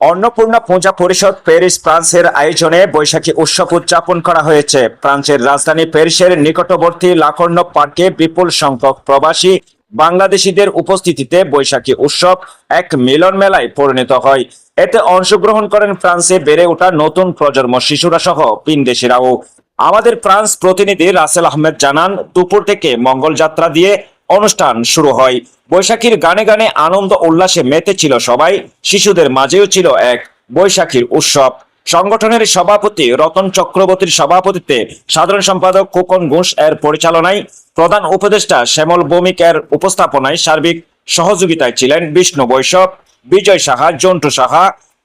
অন্নপূর্ণা পূজা পরিষদ প্যারিস ফ্রান্সের আয়োজনে বৈশাখী উৎসব উদযাপন করা হয়েছে। ফ্রান্সের রাজধানী প্যারিসের নিকটবর্তী লাকর্ণ পার্কে বিপুল সংখ্যক প্রবাসী বাংলাদেশিদের উপস্থিতিতে বৈশাখী উৎসব এক মিলন মেলায় পরিণত হয়। এতে অংশগ্রহণ করেন ফ্রান্সে বেড়ে ওঠা নতুন প্রজন্ম শিশুরা সহ পিনদেশিরাও আমাদের ফ্রান্স প্রতিনিধি রাসেল আহমেদ জানান, দুপুর থেকে মঙ্গল যাত্রা দিয়ে অনুষ্ঠান শুরু হয়। বৈশাখীর গানে গানে আনন্দ উল্লাসে মেতে ছিল সবাই। শিশুদের মাঝেও ছিল এক বৈশাখীর উৎসব। সংগঠনের সভাপতি রতন চক্রবর্তীর সভাপতিত্বে সাধারণ সম্পাদক খোকন ঘোষ এর পরিচালনায় প্রধান উপদেষ্টা শ্যামল ভৌমিক এর উপস্থাপনায় সার্বিক সহযোগিতায় ছিলেন বিষ্ণু বৈশব, বিজয় সাহা, জন্টু সাহা,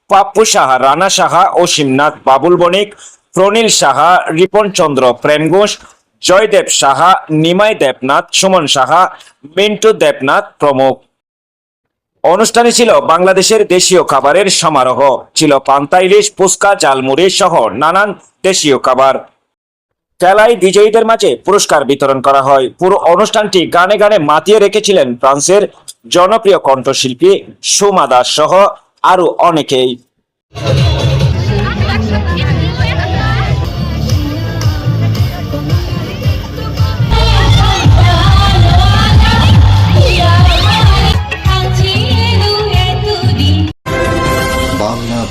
পাপ্পু সাহা, রানা সাহা অসীমনাথ বাবুল বণিক প্রনীল সাহা, রিপন চন্দ্র প্রেম ঘোষ জয়দেব সাহা, নিমাই দেবনাথ, সুমন সাহা, মিন্টু দেবনাথ প্রমুখ। অনুষ্ঠানে ছিল বাংলাদেশের দেশীয় খাবারের সমারোহ। ছিল পান্তা ইলিশ জালমুড়ি সহ নানান দেশীয় খাবার। খেলায় বিজয়ীদের মাঝে পুরস্কার বিতরণ করা হয়। পুরো অনুষ্ঠানটি গানে গানে মাতিয়ে রেখেছিলেন ফ্রান্সের জনপ্রিয় কণ্ঠশিল্পী সুমা দাস সহ আরও অনেকেই।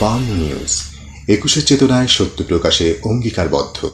বাংলা নিউজ একুশের চেতনায় সত্য প্রকাশে অঙ্গীকারবদ্ধ।